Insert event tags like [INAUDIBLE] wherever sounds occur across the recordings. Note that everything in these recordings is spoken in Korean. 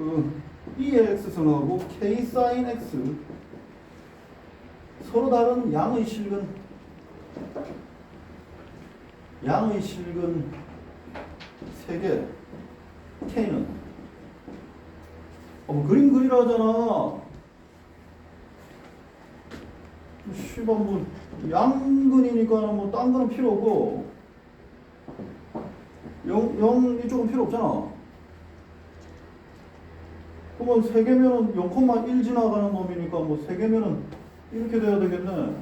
그 E의 x선하고 K 사인 x 서로 다른 양의 실근 양의 실근 3개 K는? 어, 뭐 그림 그리라 하잖아. 씨발 뭐 양근이니까 뭐딴 거는 필요 없고. 영, 영 이쪽은 필요 없잖아 그러면 세 개면은 0,1 지나가는 놈이니까 뭐 세 개면은 이렇게 돼야 되겠네.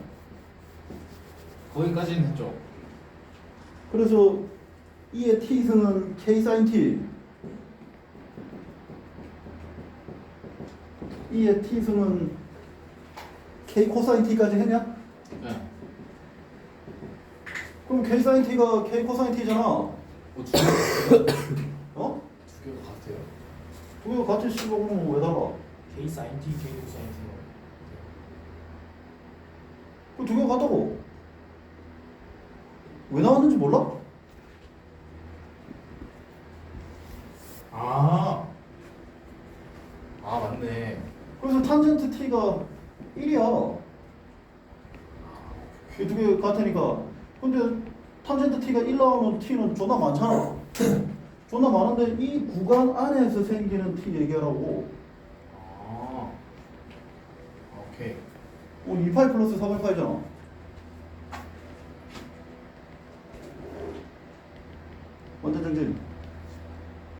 거기까지는 했죠. 그래서 E의 t승은 k sin t. E의 t승은 k 코사인 t까지 했냐? 네. 그럼 k sin t가 k 코사인 t잖아. 어, [COUGHS] 두 개가 어? 두 개가 같아요. 두 개가 같이 씹어 그러면 왜 달라? K 사인 T, K 코사인 T. 그두 개가 같다고. 왜 나왔는지 몰라? 아. 아 맞네. 그래서 탄젠트 t가 1이야. 이 두 개 같으니까. 근데 탄젠트 t가 1 나오면 t는 존나 많잖아. [LAUGHS] 존나 많은데 이 구간 안에서 생기는 t 얘기하라고. 아, 오케이. 어, 2파이 플러스 4파이 파이잖아. 완전 정진.